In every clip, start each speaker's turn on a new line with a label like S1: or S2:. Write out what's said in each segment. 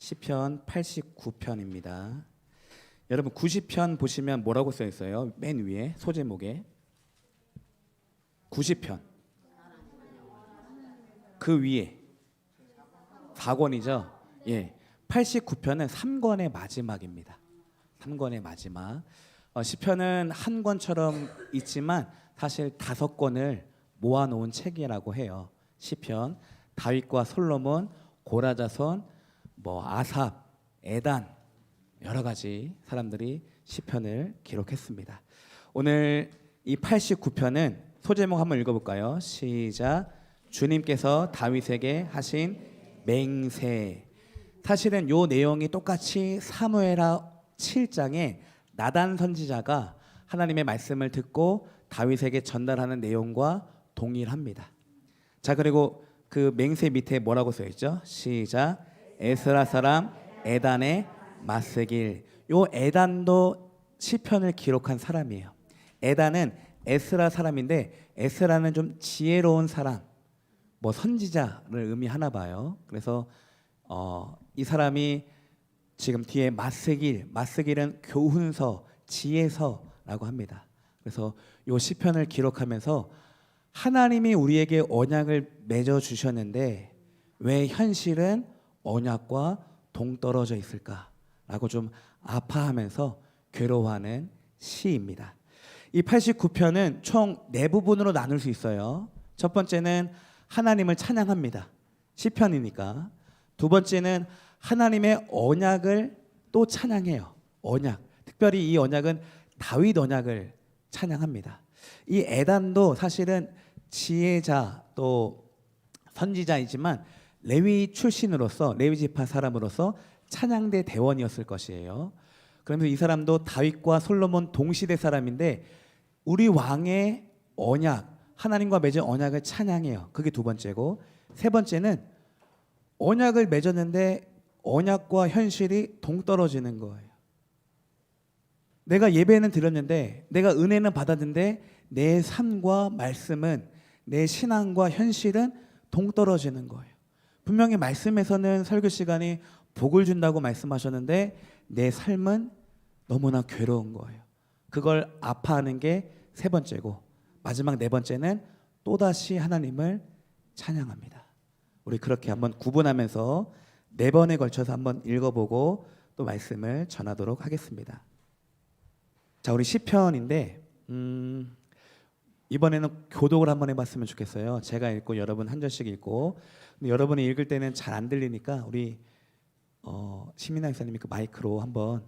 S1: 시편 89편입니다. 여러분 90편 보시면 뭐라고 써 있어요? 맨 위에 소제목에 90편 그 위에 4권이죠. 예. 89편은 3권의 마지막입니다. 3권의 마지막. 어, 시편은 한 권처럼 있지만 사실 다섯 권을 모아놓은 책이라고 해요. 시편, 다윗과 솔로몬, 고라자손, 뭐 아삽, 에단 여러 가지 사람들이 시편을 기록했습니다. 오늘 이 89편은 소제목 한번 읽어볼까요? 시작. 주님께서 다윗에게 하신 맹세. 사실은 요 내용이 똑같이 사무엘하 7장에 나단 선지자가 하나님의 말씀을 듣고 다윗에게 전달하는 내용과 동일합니다. 자 그리고 그 맹세 밑에 뭐라고 써 있죠? 시작. 에스라 사람 에단의 마스길. 요 에단도 시편을 기록한 사람이에요. 에단은 에스라 사람인데 에스라는 좀 지혜로운 사람, 뭐 선지자를 의미하나 봐요. 그래서 어, 이 사람이 지금 뒤에 마스길, 마스길은 교훈서, 지혜서라고 합니다. 그래서 요 시편을 기록하면서 하나님이 우리에게 언약을 맺어 주셨는데 왜 현실은 언약과 동떨어져 있을까라고 좀 아파하면서 괴로워하는 시입니다. 이 89편은 총 네 부분으로 나눌 수 있어요. 첫 번째는 하나님을 찬양합니다. 시편이니까. 두 번째는 하나님의 언약을 또 찬양해요. 언약. 특별히 이 언약은 다윗 언약을 찬양합니다. 이 에단도 사실은 지혜자 또 선지자이지만 레위 출신으로서 레위 지파 사람으로서 찬양대 대원이었을 것이에요. 그러면서 이 사람도 다윗과 솔로몬 동시대 사람인데 우리 왕의 언약 하나님과 맺은 언약을 찬양해요. 그게 두 번째고 세 번째는 언약을 맺었는데 언약과 현실이 동떨어지는 거예요. 내가 예배는 드렸는데 내가 은혜는 받았는데 내 삶과 말씀은 내 신앙과 현실은 동떨어지는 거예요. 분명히 말씀에서는 설교 시간이 복을 준다고 말씀하셨는데 내 삶은 너무나 괴로운 거예요. 그걸 아파하는 게 세 번째고 마지막 네 번째는 또다시 하나님을 찬양합니다. 우리 그렇게 한번 구분하면서 네 번에 걸쳐서 한번 읽어보고 또 말씀을 전하도록 하겠습니다. 자, 우리 시편인데 음, 이번에는 교독을 한번 해봤으면 좋겠어요. 제가 읽고 여러분 한 절씩 읽고 근데 여러분이 읽을 때는 잘 안 들리니까 우리 어, 시민아 목사님이 그 마이크로 한번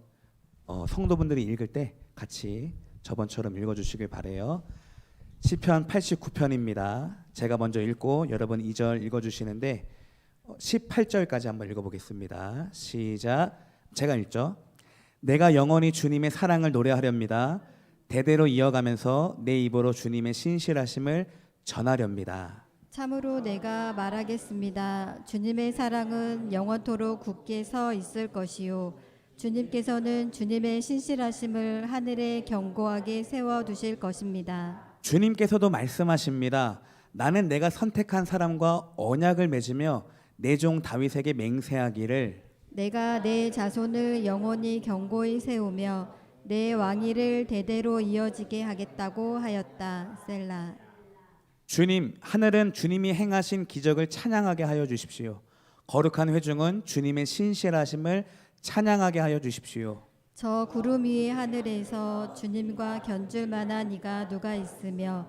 S1: 어, 성도분들이 읽을 때 같이 저번처럼 읽어주시길 바래요. 시편 89편입니다. 제가 먼저 읽고 여러분 2절 읽어주시는데 어, 18절까지 한번 읽어보겠습니다. 시작. 제가 읽죠. 내가 영원히 주님의 사랑을 노래하렵니다. 대대로 이어가면서 내 입으로 주님의 신실하심을 전하렵니다.
S2: 참으로 내가 말하겠습니다. 주님의 사랑은 영원토록 굳게 서 있을 것이요. 주님께서는 주님의 신실하심을 하늘에 견고하게 세워 두실 것입니다.
S1: 주님께서도 말씀하십니다. 나는 내가 선택한 사람과 언약을 맺으며 내 종 다윗에게 맹세하기를
S2: 내가 내 자손을 영원히 견고히 세우며 내 왕위를 대대로 이어지게 하겠다고 하였다. 셀라.
S1: 주님 하늘은 주님이 행하신 기적을 찬양하게 하여 주십시오. 거룩한 회중은 주님의 신실하심을 찬양하게 하여 주십시오.
S2: 저 구름 위의 하늘에서 주님과 견줄 만한 이가 누가 있으며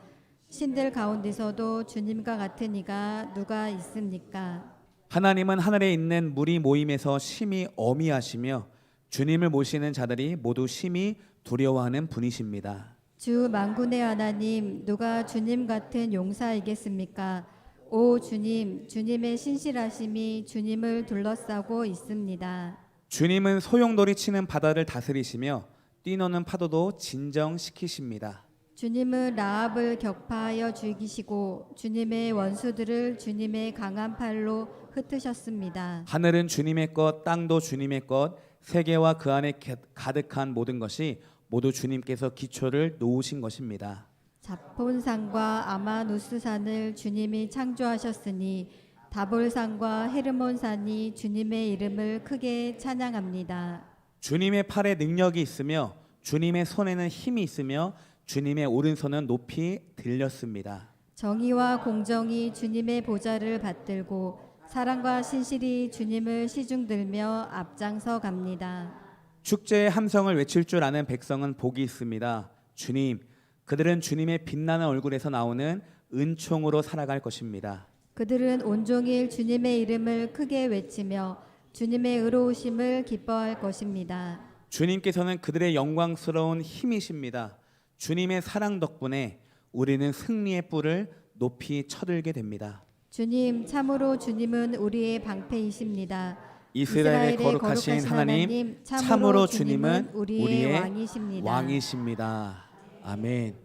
S2: 신들 가운데서도 주님과 같은 이가 누가 있습니까?
S1: 하나님은 하늘에 있는 무리 모임에서 심히 어미하시며 주님을 모시는 자들이 모두 심히 두려워하는 분이십니다.
S2: 주 만군의 하나님 누가 주님 같은 용사이겠습니까? 오 주님 주님의 신실하심이 주님을 둘러싸고 있습니다.
S1: 주님은 소용돌이 치는 바다를 다스리시며 뛰노는 파도도 진정시키십니다.
S2: 주님은 라합을 격파하여 죽이시고 주님의 원수들을 주님의 강한 팔로 흩으셨습니다.
S1: 하늘은 주님의 것, 땅도 주님의 것, 세계와 그 안에 가- 가득한 모든 것이 모두 주님께서 기초를 놓으신 것입니다.
S2: 자폰산과 아마누스산을 주님이 창조하셨으니 다볼산과 헤르몬산이 주님의 이름을 크게 찬양합니다.
S1: 주님의 팔에 능력이 있으며 주님의 손에는 힘이 있으며 주님의 오른손은 높이 들렸습니다.
S2: 정의와 공정이 주님의 보좌를 받들고 사랑과 신실이 주님을 시중들며 앞장서 갑니다.
S1: 축제의 함성을 외칠 줄 아는 백성은 복이 있습니다. 주님, 그들은 주님의 빛나는 얼굴에서 나오는 은총으로 살아갈 것입니다.
S2: 그들은 온종일 주님의 이름을 크게 외치며 주님의 의로우심을 기뻐할 것입니다.
S1: 주님께서는 그들의 영광스러운 힘이십니다. 주님의 사랑 덕분에 우리는 승리의 뿔을 높이 쳐들게 됩니다.
S2: 주님 참으로 주님은 우리의 방패이십니다.
S1: 이스라엘의 거룩하신 하나님, 참으로 주님은 우리의
S2: 왕이십니다.
S1: 왕이십니다. 아멘.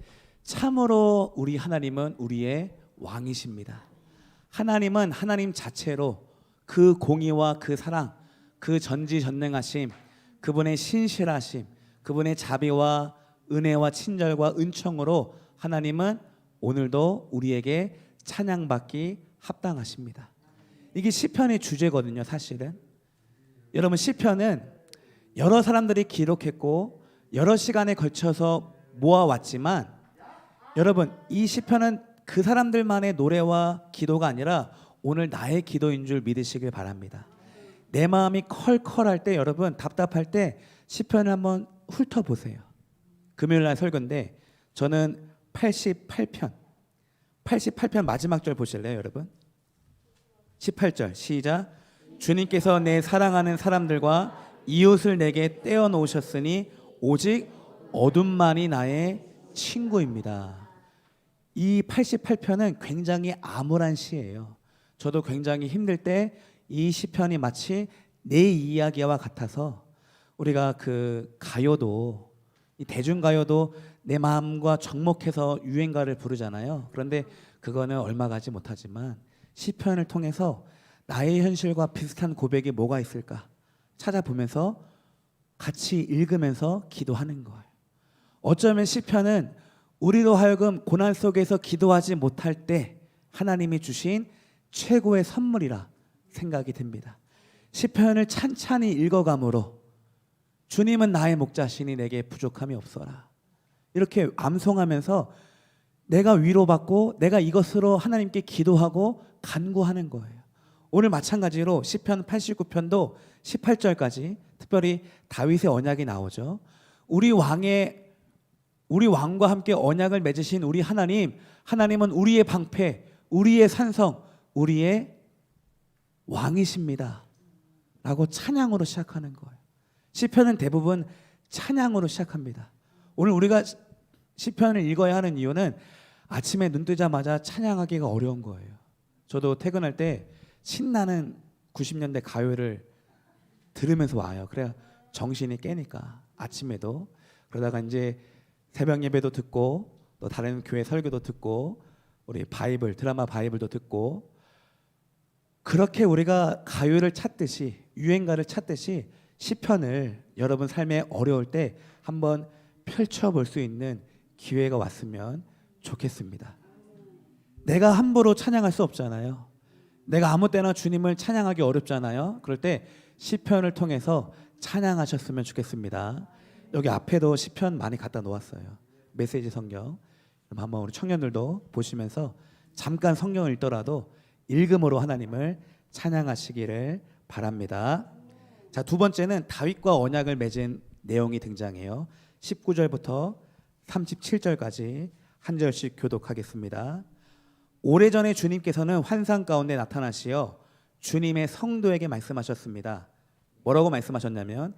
S1: 참으로 우리 하나님은 우리의 왕이십니다. 하나님은 하나님 자체로 그 공의와 그 사랑, 그 전지전능하심, 그분의 신실하심, 그분의 자비와 은혜와 친절과 은총으로 하나님은 오늘도 우리에게 찬양받기 합당하십니다. 이게 시편의 주제거든요, 사실은. 여러분 시편은 여러 사람들이 기록했고 여러 시간에 걸쳐서 모아왔지만 여러분 이 시편은 그 사람들만의 노래와 기도가 아니라 오늘 나의 기도인 줄 믿으시길 바랍니다. 내 마음이 컬컬할 때 여러분 답답할 때 시편을 한번 훑어 보세요. 금요일 날 설교인데 저는 88편 88편 마지막 절 보실래요, 여러분? 18절 시작 주님께서 내 사랑하는 사람들과 이웃을 내게 떼어 놓으셨으니 오직 어둠만이 나의 친구입니다. 이 88편은 굉장히 암울한 시예요. 저도 굉장히 힘들 때 이 시편이 마치 내 이야기와 같아서 우리가 그 가요도 이 대중 가요도 내 마음과 접목해서 유행가를 부르잖아요. 그런데 그거는 얼마 가지 못하지만 시편을 통해서 나의 현실과 비슷한 고백이 뭐가 있을까 찾아보면서 같이 읽으면서 기도하는 거예요. 어쩌면 시편은 우리로 하여금 고난 속에서 기도하지 못할 때 하나님이 주신 최고의 선물이라 생각이 듭니다. 시편을 찬찬히 읽어감으로 주님은 나의 목자시니 내게 부족함이 없어라. 이렇게 암송하면서 내가 위로받고 내가 이것으로 하나님께 기도하고 간구하는 거예요. 오늘 마찬가지로 시편 89편도 18절까지 특별히 다윗의 언약이 나오죠. 우리 왕의 우리 왕과 함께 언약을 맺으신 우리 하나님, 하나님은 우리의 방패, 우리의 산성, 우리의 왕이십니다. 라고 찬양으로 시작하는 거예요. 시편은 대부분 찬양으로 시작합니다. 오늘 우리가 시편을 읽어야 하는 이유는 아침에 눈 뜨자마자 찬양하기가 어려운 거예요. 저도 퇴근할 때 신나는 90년대 가요를 들으면서 와요. 그래야 정신이 깨니까 아침에도 그러다가 이제 새벽 예배도 듣고 또 다른 교회 설교도 듣고 우리 바이블 드라마 바이블도 듣고 그렇게 우리가 가요를 찾듯이 유행가를 찾듯이 시편을 여러분 삶에 어려울 때 한번 펼쳐 볼 수 있는 기회가 왔으면 좋겠습니다. 내가 함부로 찬양할 수 없잖아요. 내가 아무 때나 주님을 찬양하기 어렵잖아요. 그럴 때 시편을 통해서 찬양하셨으면 좋겠습니다. 여기 앞에도 시편 많이 갖다 놓았어요. 메시지 성경. 그럼 한번 우리 청년들도 보시면서 잠깐 성경을 읽더라도 읽음으로 하나님을 찬양하시기를 바랍니다. 자, 두 번째는 다윗과 언약을 맺은 내용이 등장해요. 19절부터 37절까지 한 절씩 교독하겠습니다. 오래전에 주님께서는 환상 가운데 나타나시어 주님의 성도에게 말씀하셨습니다. 뭐라고 말씀하셨냐면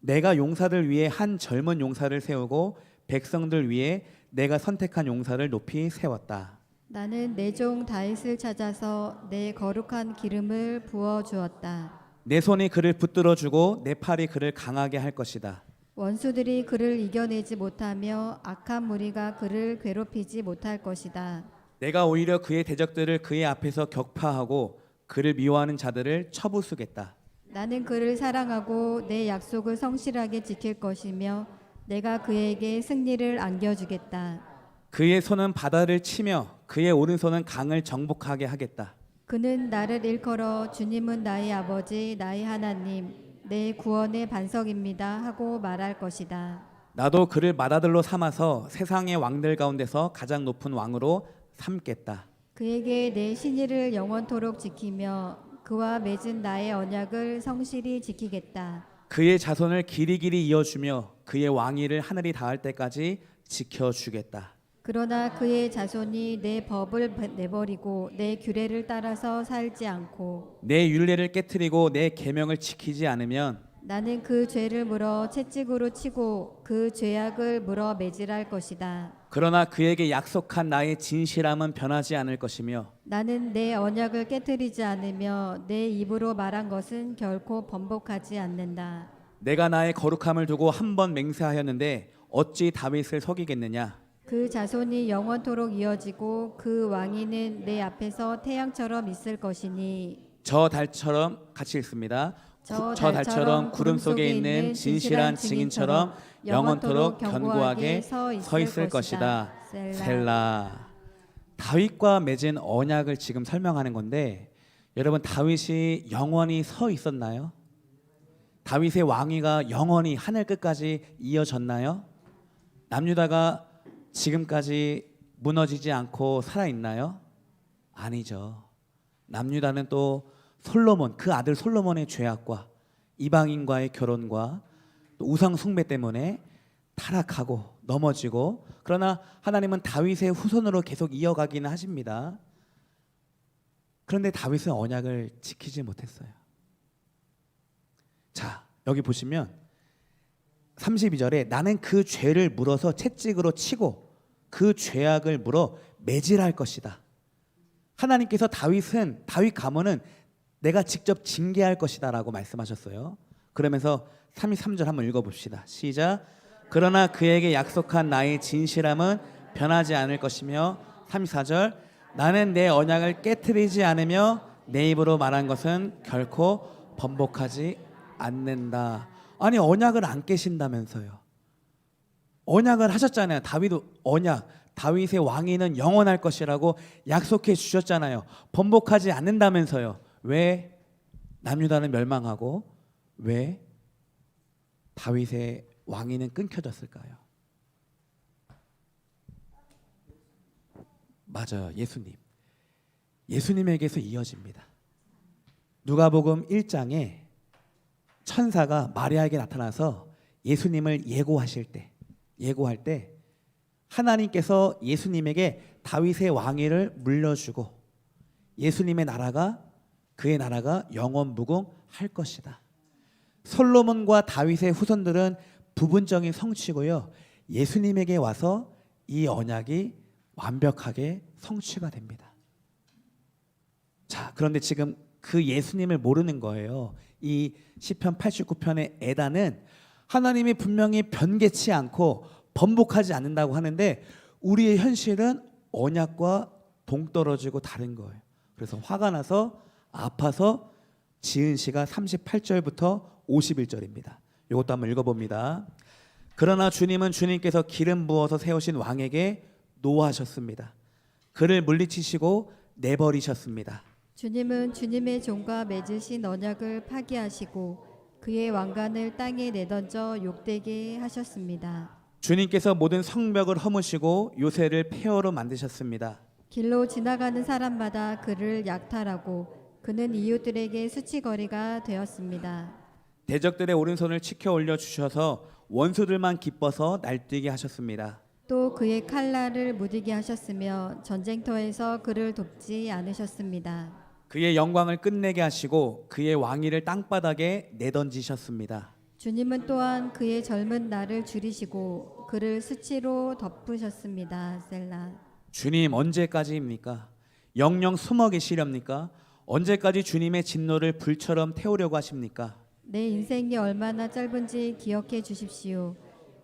S1: 내가 용사들 위해 한 젊은 용사를 세우고 백성들 위해 내가 선택한 용사를 높이 세웠다.
S2: 나는 내 종 다윗을 찾아서 내 거룩한 기름을 부어 주었다.
S1: 내 손이 그를 붙들어 주고 내 팔이 그를 강하게 할 것이다.
S2: 원수들이 그를 이겨내지 못하며 악한 무리가 그를 괴롭히지 못할 것이다.
S1: 내가 오히려 그의 대적들을 그의 앞에서 격파하고 그를 미워하는 자들을 쳐부수겠다.
S2: 나는 그를 사랑하고 내 약속을 성실하게 지킬 것이며 내가 그에게 승리를 안겨주겠다.
S1: 그의 손은 바다를 치며 그의 오른손은 강을 정복하게 하겠다.
S2: 그는 나를 일컬어 주님은 나의 아버지 나의 하나님 내 구원의 반석입니다 하고 말할 것이다.
S1: 나도 그를 맏아들로 삼아서 세상의 왕들 가운데서 가장 높은 왕으로 삼겠다.
S2: 그에게 내 신의를 영원토록 지키며 그와 맺은 나의 언약을 성실히 지키겠다.
S1: 그의 자손을 길이 길이 이어주며 그의 왕위를 하늘이 닿을 때까지 지켜주겠다.
S2: 그러나 그의 자손이 내 법을 내버리고 내 규례를 따라서 살지 않고
S1: 내 율례를 깨뜨리고 내 계명을 지키지 않으면
S2: 나는 그 죄를 물어 채찍으로 치고 그 죄악을 물어 매질할 것이다.
S1: 그러나 그에게 약속한 나의 진실함은 변하지 않을 것이며
S2: 나는 내 언약을 깨뜨리지 않으며 내 입으로 말한 것은 결코 번복하지 않는다.
S1: 내가 나의 거룩함을 두고 한 번 맹세하였는데 어찌 다윗을 속이겠느냐
S2: 그 자손이 영원토록 이어지고 그 왕위는 내 앞에서 태양처럼 있을 것이니
S1: 저 달처럼 같이 읽습니다. 저저
S2: 달처럼
S1: 구름 속에 있는 진실한 증인처럼 영원토록 견고하게 서 있을 것이다.
S2: 셀라.
S1: 셀라. 다윗과 맺은 언약을 지금 설명하는 건데 여러분 다윗이 영원히 서 있었나요? 다윗의 왕위가 영원히 하늘 끝까지 이어졌나요? 남유다가 지금까지 무너지지 않고 살아 있나요? 아니죠. 남유다는 또 솔로몬 그 아들 솔로몬의 죄악과 이방인과의 결혼과 또 우상 숭배 때문에 타락하고 넘어지고 그러나 하나님은 다윗의 후손으로 계속 이어가기는 하십니다. 그런데 다윗은 언약을 지키지 못했어요. 자, 여기 보시면 32절에 나는 그 죄를 물어서 채찍으로 치고 그 죄악을 물어 매질할 것이다. 하나님께서 다윗은 다윗 가문은 내가 직접 징계할 것이다라고 말씀하셨어요. 그러면서 33절 한번 읽어 봅시다. 시작. 그러나 그에게 약속한 나의 진실함은 변하지 않을 것이며 34절 나는 내 언약을 깨뜨리지 않으며 내 입으로 말한 것은 결코 번복하지 않는다. 아니 언약을 안 깨신다면서요. 언약을 하셨잖아요. 다윗도 언약, 다윗의 왕위는 영원할 것이라고 약속해 주셨잖아요. 번복하지 않는다면서요. 왜 남유다는 멸망하고 왜 다윗의 왕위는 끊겨졌을까요? 맞아요. 예수님. 예수님에게서 이어집니다. 누가복음 1장에 천사가 마리아에게 나타나서 예수님을 예고하실 때 예고할 때 하나님께서 예수님에게 다윗의 왕위를 물려주고 예수님의 나라가 그의 나라가 영원 무궁할 것이다. 솔로몬과 다윗의 후손들은 부분적인 성취고요. 예수님에게 와서 이 언약이 완벽하게 성취가 됩니다. 자, 그런데 지금 그 예수님을 모르는 거예요. 이 시편 89편의 에다는 하나님이 분명히 변개치 않고 번복하지 않는다고 하는데 우리의 현실은 언약과 동떨어지고 다른 거예요. 그래서 화가 나서 아파서 지은 시가 38절부터 51절입니다. 이것도 한번 읽어봅니다. 그러나 주님은 주님께서 기름 부어서 세우신 왕에게 노하셨습니다. 그를 물리치시고 내버리셨습니다.
S2: 주님은 주님의 종과 맺으신 언약을 파기하시고 그의 왕관을 땅에 내던져 욕되게 하셨습니다.
S1: 주님께서 모든 성벽을 허무시고 요새를 폐허로 만드셨습니다.
S2: 길로 지나가는 사람마다 그를 약탈하고 그는 이웃들에게 수치거리가 되었습니다.
S1: 대적들의 오른손을 치켜 올려 주셔서 원수들만 기뻐서 날뛰게 하셨습니다.
S2: 또 그의 칼날을 무디게 하셨으며 전쟁터에서 그를 돕지 않으셨습니다.
S1: 그의 영광을 끝내게 하시고 그의 왕위를 땅바닥에 내던지셨습니다.
S2: 주님은 또한 그의 젊은 날을 줄이시고 그를 수치로 덮으셨습니다. 셀라.
S1: 주님 언제까지입니까? 영영 숨어 계시렵니까? 언제까지 주님의 진노를 불처럼 태우려고 하십니까?
S2: 내 인생이 얼마나 짧은지 기억해 주십시오.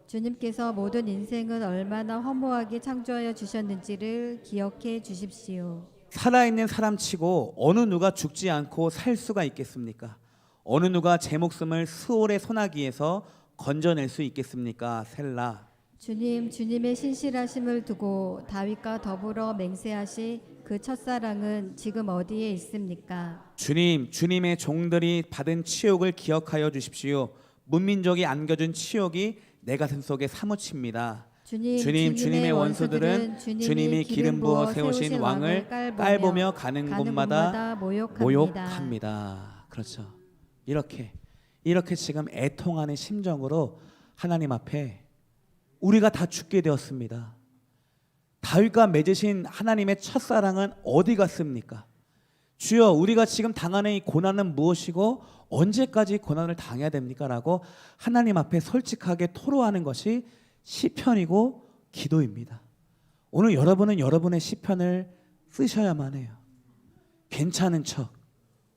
S2: 주님께서 모든 인생은 얼마나 허무하게 창조하여 주셨는지를 기억해 주십시오.
S1: 살아있는 사람치고 어느 누가 죽지 않고 살 수가 있겠습니까? 어느 누가 제 목숨을 수월의 소나기에서 건져낼 수 있겠습니까? 셀라.
S2: 주님, 주님의 신실하심을 두고 다윗과 더불어 맹세하시 그 첫사랑은 지금 어디에 있습니까?
S1: 주님, 주님의 종들이 받은 치욕을 기억하여 주십시오. 문민족이 안겨준 치욕이 내 가슴 속에 사무칩니다.
S2: 주님,
S1: 주님, 주님의 원수들은 주님이 기름 부어 세우신 왕을 깔보며 가는 곳마다
S2: 모욕합니다.
S1: 모욕합니다. 그렇죠. 이렇게 이렇게 지금 애통하는 심정으로 하나님 앞에 우리가 다 죽게 되었습니다. 다윗과 맺으신 하나님의 첫사랑은 어디 갔습니까? 주여 우리가 지금 당하는 이 고난은 무엇이고 언제까지 고난을 당해야 됩니까?라고 하나님 앞에 솔직하게 토로하는 것이 시편이고 기도입니다. 오늘 여러분은 여러분의 시편을 쓰셔야만 해요. 괜찮은 척.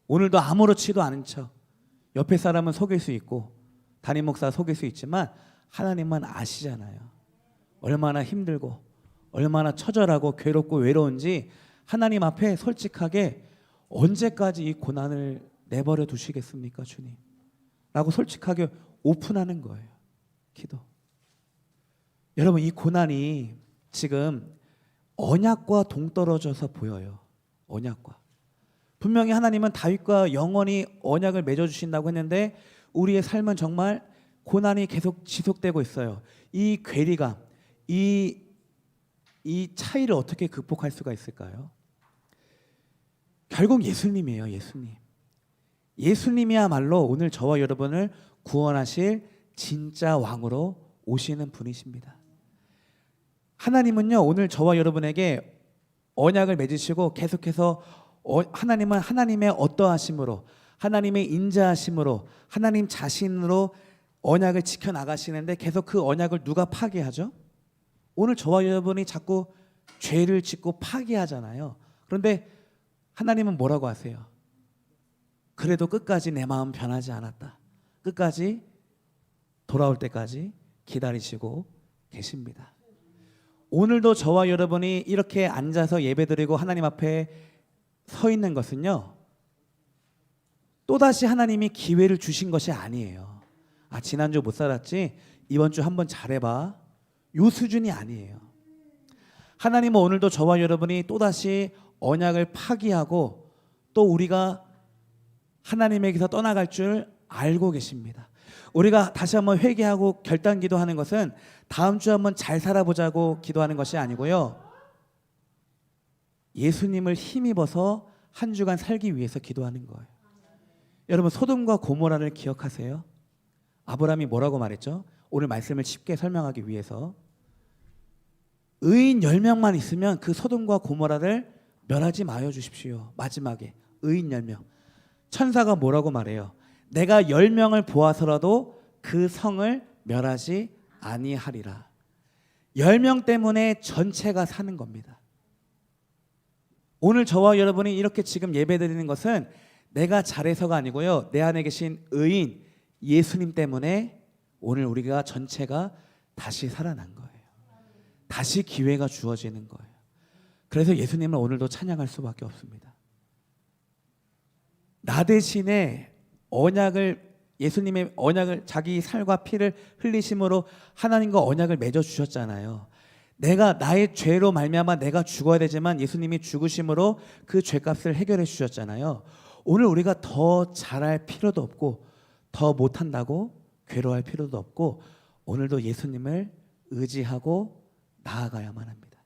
S1: 오늘도 아무렇지도 않은 척. 옆에 사람은 속일 수 있고 담임 목사 속일 수 있지만 하나님만 아시잖아요. 얼마나 힘들고 얼마나 처절하고 괴롭고 외로운지 하나님 앞에 솔직하게 언제까지 이 고난을 내버려 두시겠습니까, 주님? 라고 솔직하게 오픈하는 거예요. 기도. 여러분 이 고난이 지금 언약과 동떨어져서 보여요. 언약과. 분명히 하나님은 다윗과 영원히 언약을 맺어 주신다고 했는데 우리의 삶은 정말 고난이 계속 지속되고 있어요. 이 괴리감, 이, 이 차이를 어떻게 극복할 수가 있을까요? 결국 예수님이에요, 예수님. 예수님이야말로 오늘 저와 여러분을 구원하실 진짜 왕으로 오시는 분이십니다. 하나님은요, 오늘 저와 여러분에게 언약을 맺으시고 계속해서 어, 하나님은 하나님의 어떠하심으로 하나님의 인자하심으로 하나님 자신으로 언약을 지켜 나가시는데 계속 그 언약을 누가 파괴하죠? 오늘 저와 여러분이 자꾸 죄를 짓고 파괴하잖아요. 그런데 하나님은 뭐라고 하세요? 그래도 끝까지 내 마음 변하지 않았다. 끝까지 돌아올 때까지 기다리시고 계십니다. 오늘도 저와 여러분이 이렇게 앉아서 예배드리고 하나님 앞에 서 있는 것은요. 또다시 하나님이 기회를 주신 것이 아니에요. 아, 지난주 못 살았지? 이번 주 한번 잘해봐. 요 수준이 아니에요. 하나님은 오늘도 저와 여러분이 또다시 언약을 파기하고 또 우리가 하나님에게서 떠나갈 줄 알고 계십니다. 우리가 다시 한번 회개하고 결단 기도하는 것은 다음 주 한번 잘 살아보자고 기도하는 것이 아니고요. 예수님을 힘입어서 한 주간 살기 위해서 기도하는 거예요. 여러분 소돔과 고모라를 기억하세요? 아브라함이 뭐라고 말했죠? 오늘 말씀을 쉽게 설명하기 위해서 의인 10명만 있으면 그 소돔과 고모라를 멸하지 마여 주십시오. 마지막에 의인 10명. 천사가 뭐라고 말해요? 내가 10명을 보아서라도 그 성을 멸하지 아니하리라. 10명 때문에 전체가 사는 겁니다. 오늘 저와 여러분이 이렇게 지금 예배드리는 것은 내가 잘해서가 아니고요. 내 안에 계신 의인 예수님 때문에 오늘 우리가 전체가 다시 살아난. 다시 기회가 주어지는 거예요. 그래서 예수님을 오늘도 찬양할 수밖에 없습니다. 나 대신에 언약을 예수님의 언약을 자기 살과 피를 흘리심으로 하나님과 언약을 맺어 주셨잖아요. 내가 나의 죄로 말미암아 내가 죽어야 되지만 예수님이 죽으심으로 그 죄값을 해결해 주셨잖아요. 오늘 우리가 더 잘할 필요도 없고 더 못한다고 괴로워할 필요도 없고 오늘도 예수님을 의지하고 나아가야만 합니다.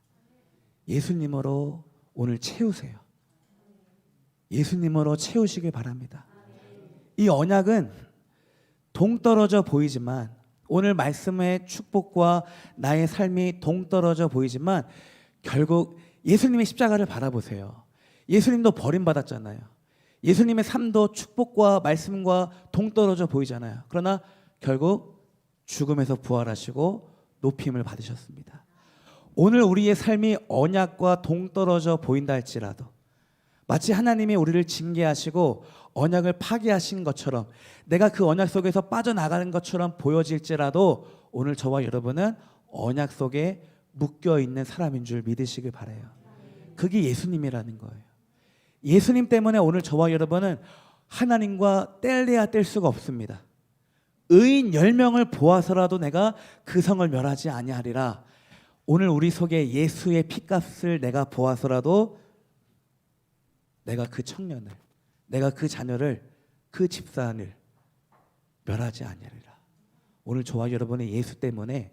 S1: 예수님으로 오늘 채우세요. 예수님으로 채우시길 바랍니다. 이 언약은 동떨어져 보이지만 오늘 말씀의 축복과 나의 삶이 동떨어져 보이지만 결국 예수님의 십자가를 바라보세요. 예수님도 버림받았잖아요. 예수님의 삶도 축복과 말씀과 동떨어져 보이잖아요. 그러나 결국 죽음에서 부활하시고 높임을 받으셨습니다. 오늘 우리의 삶이 언약과 동떨어져 보인다 할지라도 마치 하나님이 우리를 징계하시고 언약을 파기하신 것처럼 내가 그 언약 속에서 빠져나가는 것처럼 보여질지라도 오늘 저와 여러분은 언약 속에 묶여 있는 사람인 줄 믿으시길 바래요. 그게 예수님이라는 거예요. 예수님 때문에 오늘 저와 여러분은 하나님과 뗄래야 뗄 수가 없습니다. 의인 10명을 보아서라도 내가 그 성을 멸하지 아니하리라. 오늘 우리 속에 예수의 피값을 내가 보아서라도 내가 그 청년을 내가 그 자녀를 그 집사안을 멸하지 아니하리라. 오늘 저와 여러분의 예수 때문에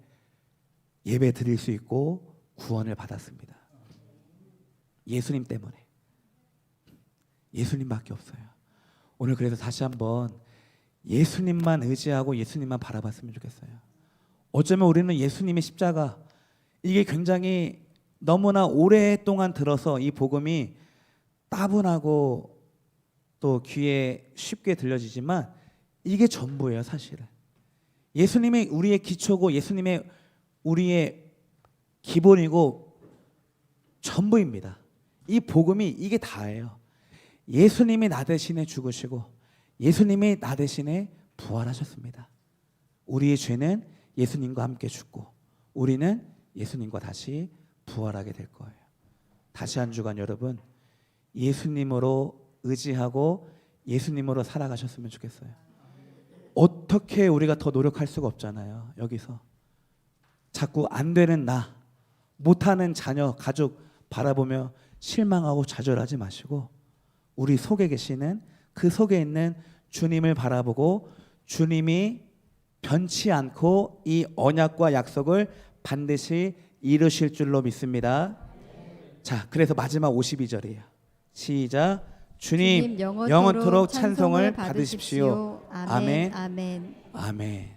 S1: 예배 드릴 수 있고 구원을 받았습니다. 예수님 때문에 예수님밖에 없어요. 오늘 그래서 다시 한번 예수님만 의지하고 예수님만 바라봤으면 좋겠어요. 어쩌면 우리는 예수님의 십자가 이게 굉장히 너무나 오랫동안 들어서 이 복음이 따분하고 또 귀에 쉽게 들려지지만 이게 전부예요, 사실은. 예수님이 우리의 기초고 예수님의 우리의 기본이고 전부입니다. 이 복음이 이게 다예요. 예수님이 나 대신에 죽으시고 예수님이 나 대신에 부활하셨습니다. 우리의 죄는 예수님과 함께 죽고 우리는 예수님과 다시 부활하게 될 거예요. 다시 한 주간 여러분 예수님으로 의지하고 예수님으로 살아가셨으면 좋겠어요. 어떻게 우리가 더 노력할 수가 없잖아요. 여기서 자꾸 안 되는 나, 못하는 자녀, 가족 바라보며 실망하고 좌절하지 마시고 우리 속에 계시는 그 속에 있는 주님을 바라보고 주님이 변치 않고 이 언약과 약속을 반드시 이루실 줄로 믿습니다. 자, 그래서 마지막 52절이에요. 시작. 주님, 영원토록 찬송을 받으십시오.
S2: 아멘.
S1: 아멘.
S2: 아멘.
S1: 아멘.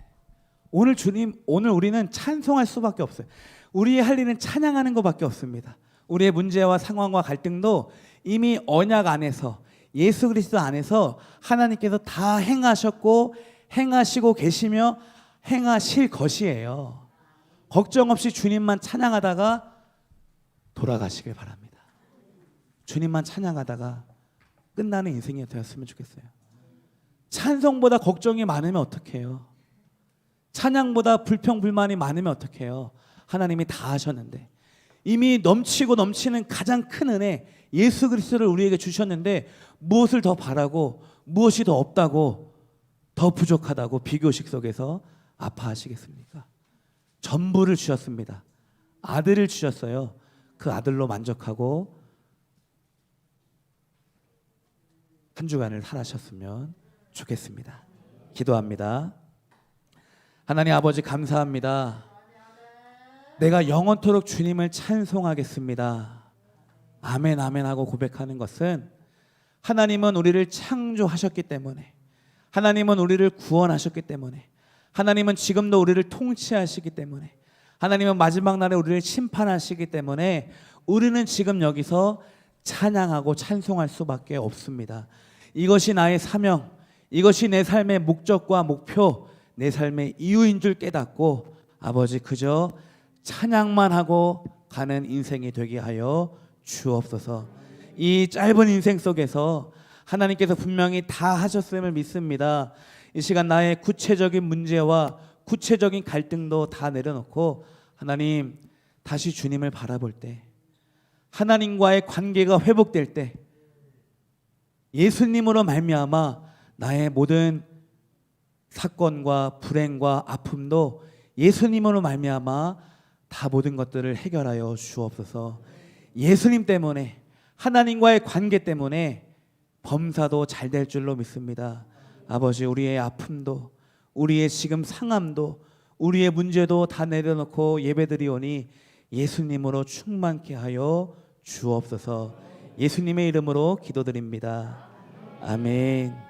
S1: 오늘 주님, 오늘 우리는 찬송할 수밖에 없어요. 우리의 할 일은 찬양하는 것밖에 없습니다. 우리의 문제와 상황과 갈등도 이미 언약 안에서 예수 그리스도 안에서 하나님께서 다 행하셨고 행하시고 계시며 행하실 것이에요. 걱정 없이 주님만 찬양하다가 돌아가시길 바랍니다. 주님만 찬양하다가 끝나는 인생이 되었으면 좋겠어요. 찬송보다 걱정이 많으면 어떡해요? 찬양보다 불평 불만이 많으면 어떡해요? 하나님이 다 하셨는데 이미 넘치고 넘치는 가장 큰 은혜 예수 그리스도를 우리에게 주셨는데 무엇을 더 바라고 무엇이 더 없다고 더 부족하다고 비교식 속에서 아파하시겠습니까? 전부를 주셨습니다. 아들을 주셨어요. 그 아들로 만족하고 한 주간을 살아셨으면 좋겠습니다. 기도합니다. 하나님 아버지 감사합니다. 내가 영원토록 주님을 찬송하겠습니다. 아멘 아멘 하고 고백하는 것은 하나님은 우리를 창조하셨기 때문에 하나님은 우리를 구원하셨기 때문에 하나님은 지금도 우리를 통치하시기 때문에 하나님은 마지막 날에 우리를 심판하시기 때문에 우리는 지금 여기서 찬양하고 찬송할 수밖에 없습니다. 이것이 나의 사명, 이것이 내 삶의 목적과 목표, 내 삶의 이유인 줄 깨닫고 아버지 그저 찬양만 하고 가는 인생이 되게 하여 주옵소서. 이 짧은 인생 속에서 하나님께서 분명히 다 하셨음을 믿습니다. 이 시간 나의 구체적인 문제와 구체적인 갈등도 다 내려놓고 하나님 다시 주님을 바라볼 때 하나님과의 관계가 회복될 때 예수님으로 말미암아 나의 모든 사건과 불행과 아픔도 예수님으로 말미암아 다 모든 것들을 해결하여 주옵소서. 예수님 때문에 하나님과의 관계 때문에 범사도 잘 될 줄로 믿습니다. 아버지 우리의 아픔도 우리의 지금 상함도 우리의 문제도 다 내려놓고 예배드리오니 예수님으로 충만케 하여 주옵소서. 예수님의 이름으로 기도드립니다. 아멘.